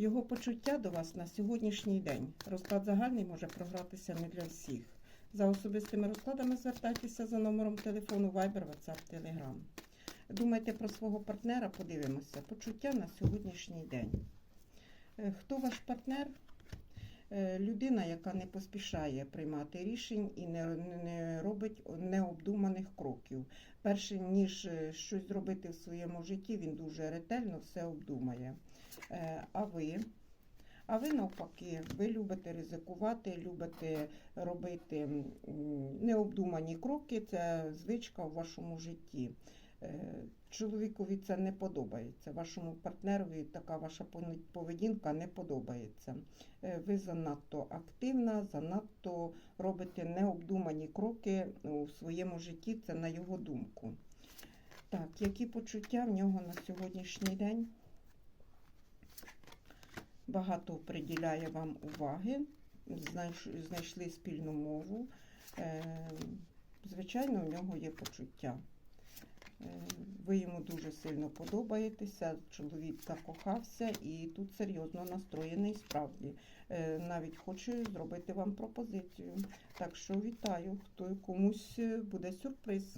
Його почуття до вас на сьогоднішній день. Розклад загальний може програтися не для всіх. За особистими розкладами звертайтеся за номером телефону Viber, WhatsApp, Telegram. Думайте про свого партнера, подивимося. Почуття на сьогоднішній день. Е, Хто ваш партнер? Е, Людина, яка не поспішає приймати рішень і не, не робить необдуманих кроків. Перше ніж е, щось зробити в своєму житті, він дуже ретельно все обдумає. Е, А ви? А ви навпаки, ви любите ризикувати, любите робити необдумані кроки. Це звичка в вашому житті. Е, Чоловікові це не подобається. Вашому партнерові така ваша поведінка не подобається. Е, Ви занадто активна, занадто робите необдумані кроки у своєму житті. Це на його думку. Так, які почуття в нього на сьогоднішній день? Багато приділяє вам уваги, знайшли спільну мову. Е, Звичайно, в нього є почуття. Е, Ви йому дуже сильно подобаєтеся, чоловік закохався і тут серйозно настроєний справді. Е, Навіть хоче зробити вам пропозицію. Так що вітаю, хто комусь е, буде сюрприз.